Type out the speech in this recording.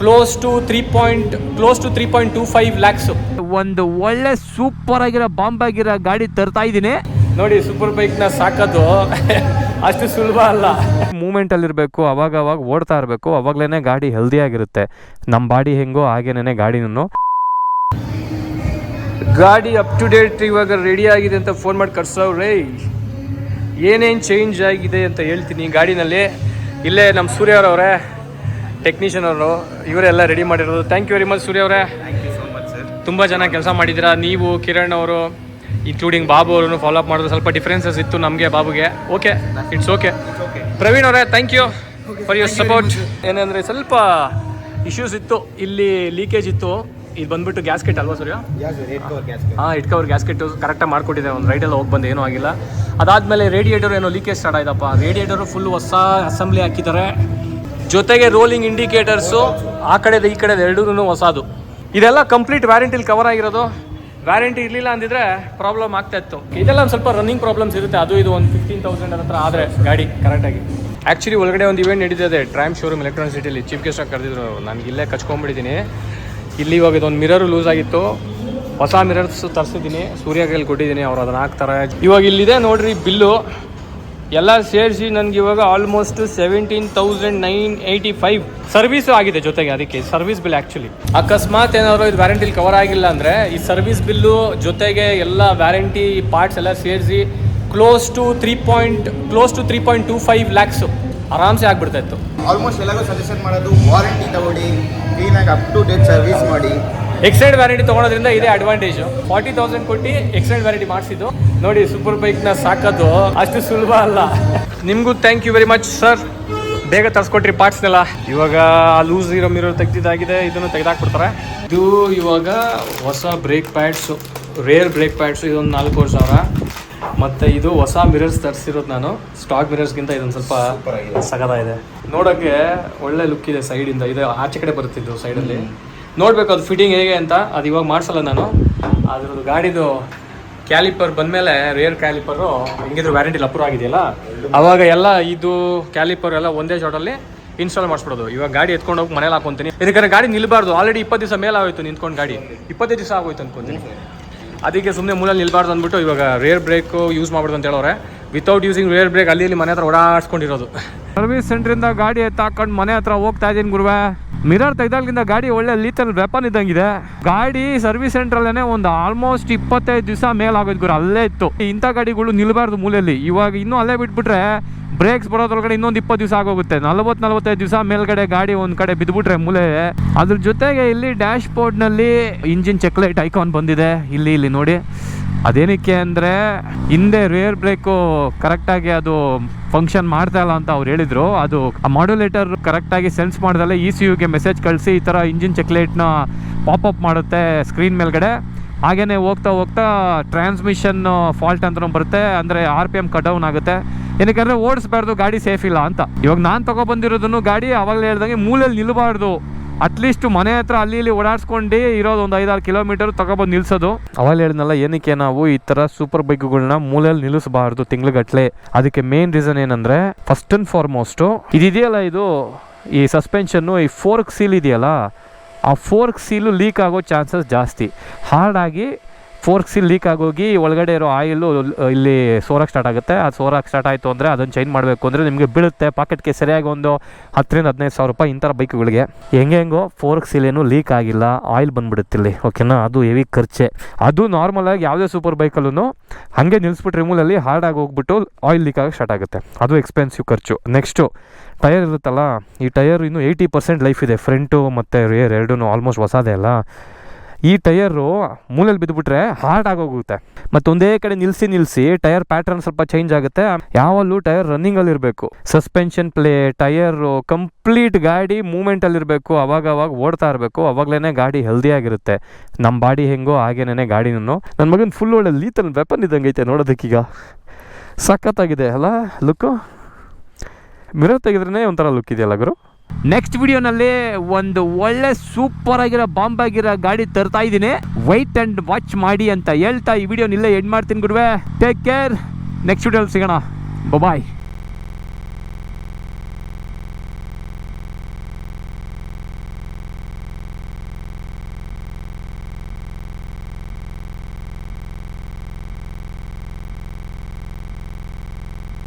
Close to three point close to three point two five lakhs ಒಂದು ಒಳ್ಳೆ super ಆಗಿರೋ bomb ಆಗಿರೋ ಗಾಡಿ ತರ್ತಾ ಇದ್ದೀನಿ. ನೋಡಿ ಸೂಪರ್ ಬೈಕ್ನ ಸಾಕೋದು ಅಷ್ಟು ಸುಲಭ ಅಲ್ಲ. ಮೂಮೆಂಟ್ ಅಲ್ಲಿ ಇರಬೇಕು ಅವಾಗ ಅವಾಗ ಓಡ್ತಾ ಇರಬೇಕು ಅವಾಗ್ಲೇನೆ ಗಾಡಿ ಹೆಲ್ದಿ ಆಗಿರುತ್ತೆ. ನಮ್ಮ ಬಾಡಿ ಹೆಂಗೋ ಹಾಗೇನೇ ಗಾಡಿನೂ ಗಾಡಿ ಅಪ್ ಟು ಡೇಟ್ ಇವಾಗ ರೆಡಿ ಆಗಿದೆ ಅಂತ ಫೋನ್ ಮಾಡಿ ಕರ್ಸವ್ರೆ ಏನೇನು ಚೇಂಜ್ ಆಗಿದೆ? ಅಂತ ಹೇಳ್ತೀನಿ ಗಾಡಿನಲ್ಲಿ. ಇಲ್ಲೇ ನಮ್ಮ ಸೂರ್ಯ ಅವರವರೇ ಟೆಕ್ನಿಷಿಯನ್ ಅವರು ಇವರೆಲ್ಲ ರೆಡಿ ಮಾಡಿರೋದು. Thank you very much Surya ಅವರೇ. ತುಂಬ ಜನ ಕೆಲಸ ಮಾಡಿದ್ದೀರಾ? ನೀವು ಕಿರಣ್ ಅವರು ಇನ್ಕ್ಲೂಡಿಂಗ್ ಬಾಬು ಅವರು ಫಾಲೋ ಅಪ್ ಮಾಡಿದ್ರು ಸ್ವಲ್ಪ ಡಿಫ್ರೆನ್ಸಸ್ ಇತ್ತು ನಮಗೆ ಬಾಬುಗೆ. ಓಕೆ ಇಟ್ಸ್ ಓಕೆ ಪ್ರವೀಣ್ ಅವರೇ thank you for your support ಏನಂದರೆ ಸ್ವಲ್ಪ ಇಶ್ಯೂಸ್ ಇತ್ತು. ಇಲ್ಲಿ ಲೀಕೇಜ್ ಇತ್ತು. ಇದು ಬಂದ್ಬಿಟ್ಟು ಗ್ಯಾಸ್ಕೆಟ್ ಅಲ್ವಾ ಸೂರ್ಯ? ಹಾಂ ಇಟ್ಕವರ್ ಗ್ಯಾಸ್ಕೆಟ್ ಕರೆಕ್ಟಾಗಿ ಮಾಡಿಕೊಟ್ಟಿದೆ. ಒಂದು ರೈಟೆಲ್ಲ ಹೋಗಿ ಬಂದು ಏನೂ ಆಗಿಲ್ಲ. ಅದಾದಮೇಲೆ ರೇಡಿಯೇಟರ್ ಏನೋ ಲೀಕೇಜ್ ಸ್ಟಾರ್ಟ್ ಆಯ್ತಪ್ಪ. ರೇಡಿಯೇಟರು ಫುಲ್ ಹೊಸ ಅಸೆಂಬ್ಲಿ ಹಾಕಿದ್ದಾರೆ. ಜೊತೆಗೆ ರೋಲಿಂಗ್ ಇಂಡಿಕೇಟರ್ಸು ಆ ಕಡೆದು ಈ ಕಡೆದು ಎರಡೂ ಹೊಸದು. ಇದೆಲ್ಲ ಕಂಪ್ಲೀಟ್ ವ್ಯಾರಂಟಿಲಿ ಕವರ್ ಆಗಿರೋದು. ವ್ಯಾರಂಟಿ ಇರಲಿಲ್ಲ ಅಂದಿದ್ರೆ ಪ್ರಾಬ್ಲಮ್ ಆಗ್ತಾ ಇತ್ತು. ಇದೆಲ್ಲ ಒಂದು ಸ್ವಲ್ಪ ರನ್ನಿಂಗ್ ಪ್ರಾಬ್ಲಮ್ಸ್ ಇರುತ್ತೆ. ಅದು ಇದು ಒಂದು ಫಿಫ್ಟೀನ್ ತೌಸಂಡ್ ಹತ್ರ ಆದರೆ ಗಾಡಿ ಕರೆಕ್ಟಾಗಿ ಆ್ಯಕ್ಚುಲಿ ಒಳಗಡೆ ಒಂದು ಇವೆಂಟ್ ನಡೀತಿದೆ ಟ್ರೈಮ್ ಶೋರೂಮ್ ಎಲೆಕ್ಟ್ರಾನಿಕ್ ಸಿಟಿಲಿ ಚೀಫ್ ಗೆಸ್ಟ್ ಆಗಿ ಕರೆದಿದ್ರು. ನನಗೆ ಇಲ್ಲೇ ಕಚ್ಕೊಂಡ್ಬಿಟ್ಟಿದ್ದೀನಿ ಇಲ್ಲಿ ಇವಾಗ ಇದೊಂದು ಮಿರರ್ ಲೂಸ್ ಆಗಿತ್ತು. ಹೊಸ ಮಿರರ್ಸ್ ತರಿಸಿದ್ದೀನಿ. ಸೂರ್ಯ ಕೈಲಿ ಕೊಟ್ಟಿದ್ದೀನಿ ಅವ್ರು ಅದನ್ನ ಹಾಕ್ತಾರೆ. ಇವಾಗ ಇಲ್ಲಿದೆ ನೋಡ್ರಿ, ಬಿಲ್ಲು. ಎಲ್ಲ ಸೇರಿಸಿ ನನಗೆ ಇವಾಗ almost seventeen thousand nine eighty five service ಆಗಿದೆ ಜೊತೆಗೆ ಅದಕ್ಕೆ ಸರ್ವಿಸ್ ಬಿಲ್ ಆ್ಯಕ್ಚುಲಿ ಅಕಸ್ಮಾತ್ ಏನಾದ್ರು ಇದು ವ್ಯಾರಂಟಿಲಿ ಕವರ್ ಆಗಿಲ್ಲ ಅಂದರೆ ಈ ಸರ್ವಿಸ್ ಬಿಲ್ಲು ಜೊತೆಗೆ ಎಲ್ಲ ವ್ಯಾರಂಟಿ ಪಾರ್ಟ್ಸ್ ಎಲ್ಲ ಸೇರಿಸಿ close to three point close to three point two five lakhs ಆರಾಮ್ಸೆ ಆಗ್ಬಿಡ್ತಾ ಇತ್ತು. ಆಲ್ಮೋಸ್ಟ್ ಎಲ್ಲರೂ ಸಜೆಷನ್ ಮಾಡೋದು ವಾರಂಟಿ ತಗೊಳ್ಳಿ ಕ್ಲೀನಾಗಿ ಅಪ್ ಟು ಡೇಟ್ ಸರ್ವಿಸ್ ಮಾಡಿ. ಎಕ್ಸ್ಟೆಂಡ್ ವ್ಯಾರಂಟಿ ತೊಗೊಳೋದ್ರಿಂದ ಇದೇ ಅಡ್ವಾಂಟೇಜ್ ಫಾರ್ಟಿ ತೌಸಂಡ್ ಕೊಟ್ಟು ಎಕ್ಸ್ಟೆಂಡ್ ವ್ಯಾರಂಟಿ ಮಾಡಿಸಿದ್ದು. ನೋಡಿ ಸೂಪರ್ ಬೈಕ್ನ ಸಾಕೋದು. ಅಷ್ಟು ಸುಲಭ ಅಲ್ಲ. ನಿಮಗೂ thank you very much sir ಬೇಗ ತರಿಸ್ಕೊಟ್ರಿ ಪಾರ್ಟ್ಸ್ನೆಲ್ಲ ಇವಾಗ ಲೂಸ್ ಇರೋ ಮಿರರ್ ತೆಗ್ದಿದ್ದಾಗಿದೆ ಇದನ್ನು ತೆಗೆದಾಕ್ಬಿಡ್ತಾರೆ. ಇದು ಇವಾಗ ಹೊಸ brake pads rear brake pads ಇದೊಂದು ನಾಲ್ಕೂವರೆ ಸಾವಿರ ಮತ್ತು ಇದು ಹೊಸ ಮಿರರ್ಸ್ ತರಿಸಿರೋದು ನಾನು. ಸ್ಟಾಕ್ ಮಿರರ್ಸ್ಗಿಂತ ಇದೊಂದು ಸ್ವಲ್ಪ ಸಗದಾಗಿದೆ. ನೋಡೋಕ್ಕೆ ಒಳ್ಳೆ ಲುಕ್ ಇದೆ ಸೈಡಿಂದ ಇದು. ಆಚೆ ಕಡೆ ಬರುತ್ತಿದ್ದು ಸೈಡಲ್ಲಿ ನೋಡ್ಬೇಕು ಅದು ಫಿಟ್ಟಿಂಗ್ ಹೇಗೆ ಅಂತ. ಅದು ಇವಾಗ ಮಾಡಿಸಲ್ಲ ನಾನು. ಅದ್ರದ್ದು ಗಾಡಿದು ಕ್ಯಾಲಿಪರ್ ಬಂದಮೇಲೆ ರೇರ್ ಕ್ಯಾಲಿಪರು ಹೆಂಗಿದ್ರು ವ್ಯಾರಂಟಿ ಅಪ್ರೂವ್ ಆಗಿದೆಯಲ್ಲ? ಅವಾಗ ಎಲ್ಲ ಇದು ಕ್ಯಾಲಿಪರ್ ಎಲ್ಲ ಒಂದೇ ಶಾಟಲ್ಲಿ ಇನ್ಸ್ಟಾಲ್ ಮಾಡಿಸ್ಬಿಡೋದು. ಇವಾಗ ಗಾಡಿ ಎತ್ಕೊಂಡು ಹೋಗಿ ಮನೇಲಿ ಹಾಕೊಂತೀನಿ. ಇದಕ್ಕೆ ಗಾಡಿ ನಿಲ್ಬಾರ್ದು. ಆಲ್ರೆಡಿ ಇಪ್ಪತ್ತು ದಿವಸ ಮೇಲೆ ಆಗೋಯ್ತು ನಿಂತ್ಕೊಂಡು ಗಾಡಿ. ಇಪ್ಪತ್ತೈದು ದಿವಸ ಆಗೋಯ್ತು ಅನ್ಕೊಂತೀನಿ. ಅದಕ್ಕೆ ಸುಮ್ಮನೆ ಮೂಲಲ್ಲಿ ನಿಲ್ಬಾರ್ದು ಅಂದ್ಬಿಟ್ಟು ಇವಾಗ ರೇರ್ ಬ್ರೇಕು ಯೂಸ್ ಮಾಡ್ಬಿಡ್ದು ಅಂತ ಹೇಳೋರೆ. ವಿತೌಟ್ ಯೂಸಿಂಗ್ ರೇರ್ ಬ್ರೇಕ್ ಅಲ್ಲಿ ಮನೆ ಹತ್ರ ಓಡಾಡ್ಸ್ಕೊಂಡಿರೋದು. ಸರ್ವಿಸ್ ಸೆಂಟ್ರಿಂದ ಗಾಡಿ ಎತ್ತಾಕೊಂಡು ಮನೆ ಹತ್ರ ಹೋಗ್ತಾ ಇದ್ದೀನಿ ಗುರುವೆ. ಮಿರರ್ ತೆಗ್ದಾಗಿಂದ ಗಾಡಿ ಒಳ್ಳೆ ಲೀತಲ್ ವೆಪನ್ ಇದ್ದಂಗಿದೆ. ಗಾಡಿ ಸರ್ವಿಸ್ ಸೆಂಟ್ರಲ್ಲೇ ಒಂದು ಆಲ್ಮೋಸ್ಟ್ ಇಪ್ಪತ್ತೈದು ದಿವಸ ಮೇಲಾಗೋದು ಗುರು, ಅಲ್ಲೇ ಇತ್ತು. ಇಂಥ ಗಾಡಿಗಳು ನಿಲ್ಬಾರ್ದು ಮೂಲೆಯಲ್ಲಿ. ಇವಾಗ ಇನ್ನೂ ಅಲ್ಲೇ ಬಿಟ್ಬಿಟ್ರೆ ಬ್ರೇಕ್ಸ್ ಬರೋದ್ರೊಳಗಡೆ ಇನ್ನೊಂದು ಇಪ್ಪತ್ತು ದಿವಸ ಆಗೋಗುತ್ತೆ. ನಲ್ವತ್ತು ನಲ್ವತ್ತೈದು ದಿವಸ ಮೇಲ್ಗಡೆ ಗಾಡಿ ಒಂದು ಕಡೆ ಬಿದ್ದುಬಿಟ್ರೆ ಮೂಲೆ. ಅದ್ರ ಜೊತೆಗೆ ಇಲ್ಲಿ ಡ್ಯಾಶ್ ಬೋರ್ಡ್ನಲ್ಲಿ ಇಂಜಿನ್ ಚೆಕ್ಲೈಟ್ ಐಕಾನ್ ಬಂದಿದೆ. ಇಲ್ಲಿ ಇಲ್ಲಿ ನೋಡಿ. ಅದೇನಕ್ಕೆ ಅಂದರೆ ಹಿಂದೆ ರೇರ್ ಬ್ರೇಕು ಕರೆಕ್ಟಾಗಿ ಅದು ಫಂಕ್ಷನ್ ಮಾಡ್ತಾ ಇಲ್ಲ ಅಂತ ಅವ್ರು ಹೇಳಿದ್ರು. ಅದು ಆ ಮಾಡ್ಯುಲೇಟರ್ ಕರೆಕ್ಟಾಗಿ ಸೆನ್ಸ್ ಮಾಡ್ದಲ್ಲೇ ಇ ಸಿ ಯುಗೆ ಮೆಸೇಜ್ ಕಳಿಸಿ ಈ ಥರ ಇಂಜಿನ್ ಚೆಕ್ಲೈಟ್ನ ಪಾಪಪ್ ಮಾಡುತ್ತೆ ಸ್ಕ್ರೀನ್ ಮೇಲ್ಗಡೆ. ಹಾಗೇನೆ ಹೋಗ್ತಾ ಹೋಗ್ತಾ ಟ್ರಾನ್ಸ್ಮಿಷನ್ ಫಾಲ್ಟ್ ಅಂತ ಬರುತ್ತೆ, ಅಂದರೆ R P M cut down ಆಗುತ್ತೆ. ಏನಕ್ಕೆ ಓಡಿಸ್ಬಾರ್ದು, ಗಾಡಿ ಸೇಫ್ ಇಲ್ಲ ಅಂತ. ಇವಾಗ ನಾನು ತಗೊಬಂದಿರೋದನ್ನು ಗಾಡಿ ಅವಾಗಲೇ ಹೇಳ್ದಂಗೆ ಮೂಲೆಯಲ್ಲಿ ನಿಲ್ಲಬಾರ್ದು ಅಟ್ಲೀಸ್ಟ್ ಮನೆ ಹತ್ರ ಅಲ್ಲಿ ಇಲ್ಲಿ ಓಡಾಡ್ಸ್ಕೊಂಡು ಇರೋದು ಒಂದು ಐದಾರು ಕಿಲೋಮೀಟರ್ ತಗೊಬಂದು ನಿಲ್ಸೋದು. ಅವಾಗ ಹೇಳಿದ್ನಲ್ಲ, ಏನಕ್ಕೆ ನಾವು ಈ ಥರ ಸೂಪರ್ ಬೈಕ್ಗಳನ್ನ ಮೂಲೆಯಲ್ಲಿ ನಿಲ್ಲಿಸಬಾರ್ದು ತಿಂಗ್ಳುಗಟ್ಲೆ. ಅದಕ್ಕೆ ಮೇನ್ ರೀಸನ್ ಏನಂದರೆ ಫಸ್ಟ್ ಆ್ಯಂಡ್ ಫಾರ್ಮೋಸ್ಟು ಇದಿದೆಯಲ್ಲ ಇದು ಈ ಸಸ್ಪೆನ್ಷನ್ನು ಈ ಫೋರ್ಕ್ ಸೀಲ್ ಇದೆಯಲ್ಲ, ಆ ಫೋರ್ಕ್ ಸೀಲು ಲೀಕ್ ಆಗೋ ಚಾನ್ಸಸ್ ಜಾಸ್ತಿ. ಹಾರ್ಡಾಗಿ ಫೋರ್ಕ್ ಸೀಲ್ ಲೀಕ್ ಆಗೋಗಿ ಒಳಗಡೆ ಇರೋ ಆಯಿಲು ಇಲ್ಲಿ ಸೋರಕ್ಕೆ ಸ್ಟಾರ್ಟ್ ಆಗುತ್ತೆ. ಅದು ಸೋರಕ್ಕೆ ಸ್ಟಾರ್ಟ್ ಆಯಿತು ಅಂದರೆ ಅದನ್ನು ಚೇಂಜ್ ಮಾಡಬೇಕು ಅಂದರೆ ನಿಮಗೆ ಬೀಳುತ್ತೆ. ಪಾಕೆಟ್ಗೆ ಸರಿಯಾಗಿ ಒಂದು ಹತ್ತರಿಂದ ಹದಿನೈದು ಸಾವಿರ ರೂಪಾಯಿ ಇಂಥರ ಬೈಕ್ಗಳಿಗೆ. ಹೆಂಗೆ ಹೆಂಗೋ ಫೋರ್ಕ್ ಏನು ಲೀಕ್ ಆಗಿಲ್ಲ. ಆಯಿಲ್ ಬಂದ್ಬಿಡುತ್ತೆ ಇಲ್ಲಿ. ಓಕೆನಾ ಅದು ಹೆವಿ ಖರ್ಚೆ. ಅದು ನಾರ್ಮಲಾಗಿ ಯಾವುದೇ ಸೂಪರ್ ಬೈಕಲ್ಲೂ ಹಾಗೆ ನಿಲ್ಲಿಸ್ಬಿಟ್ಟು ರಿಮೂಲಲ್ಲಿ ಹಾರ್ಡಾಗಿ ಹೋಗ್ಬಿಟ್ಟು ಆಯಿಲ್ ಲೀಕ್ ಆಗಿ ಸ್ಟಾರ್ಟ್ ಆಗುತ್ತೆ. ಅದು ಎಕ್ಸ್ಪೆನ್ಸಿವ್ ಖರ್ಚು. ನೆಕ್ಸ್ಟು ಟೈರ್ ಇರುತ್ತಲ್ಲ, ಈ ಟೈರ್ ಇನ್ನೂ ಏಯ್ಟಿ ಪರ್ಸೆಂಟ್ ಲೈಫ್ ಇದೆ. ಫ್ರಂಟು ಮತ್ತು ರೇರ್ ಎರಡೂ ಆಲ್ಮೋಸ್ಟ್ ಹೊಸದೇ ಅಲ್ಲ. ಈ ಟಯರು ಮೂಲೆಯಲ್ಲಿ ಬಿದ್ದುಬಿಟ್ರೆ ಹಾರ್ಡ್ ಆಗೋಗುತ್ತೆ. ಮತ್ತು ಒಂದೇ ಕಡೆ ನಿಲ್ಲಿಸಿ ನಿಲ್ಲಿಸಿ ಟೈರ್ ಪ್ಯಾಟರ್ನ್ ಸ್ವಲ್ಪ ಚೇಂಜ್ ಆಗುತ್ತೆ. ಯಾವಲ್ಲೂ ಟೈರ್ ರನ್ನಿಂಗಲ್ಲಿ ಇರಬೇಕು ಸಸ್ಪೆನ್ಷನ್ ಪ್ಲೇ ಟಯರು ಕಂಪ್ಲೀಟ್ ಗಾಡಿ ಮೂಮೆಂಟಲ್ಲಿ ಇರಬೇಕು ಅವಾಗ ಅವಾಗ ಓಡ್ತಾ ಇರಬೇಕು. ಅವಾಗಲೇ ಗಾಡಿ ಹೆಲ್ದಿ ಆಗಿರುತ್ತೆ. ನಮ್ಮ ಬಾಡಿ ಹೆಂಗೋ ಹಾಗೇನೇ ಗಾಡಿನೂ ನನ್ನ ಮಗನ ಫುಲ್ ಒಳ್ಳೆ ಲೀತಲ್ ವೆಪನ್ ಇದ್ದಂಗೆ ಐತೆ ನೋಡೋದಕ್ಕೀಗ. ಸಖತ್ತಾಗಿದೆ ಅಲ್ಲ ಲುಕ್ಕು ಮಿರರ್ ತೆಗೆದ್ರೇ ಒಂಥರ ಲುಕ್ ಇದೆಯಲ್ಲ ಗುರು? ನೆಕ್ಸ್ಟ್ ವಿಡಿಯೋನಲ್ಲಿ ಒಂದು ಒಳ್ಳೆ ಸೂಪರ್ ಆಗಿರೋ ಬಾಂಬ್ ಆಗಿರೋ ಗಾಡಿ ತರ್ತಾ ಇದ್ದೀನಿ. ವೈಟ್ ಅಂಡ್ ವಾಚ್ ಮಾಡಿ ಅಂತ ಹೇಳ್ತಾ ಈ ವಿಡಿಯೋ ಇಲ್ಲೇ ಎಂಡ್ ಮಾಡ್ತೀನಿ ಗುಡ್ವೆ. ಟೇಕ್ ಕೇರ್ ನೆಕ್ಸ್ಟ್ ವಿಡಿಯೋಲಿ ಸಿಗೋಣ. ಬಾಯ್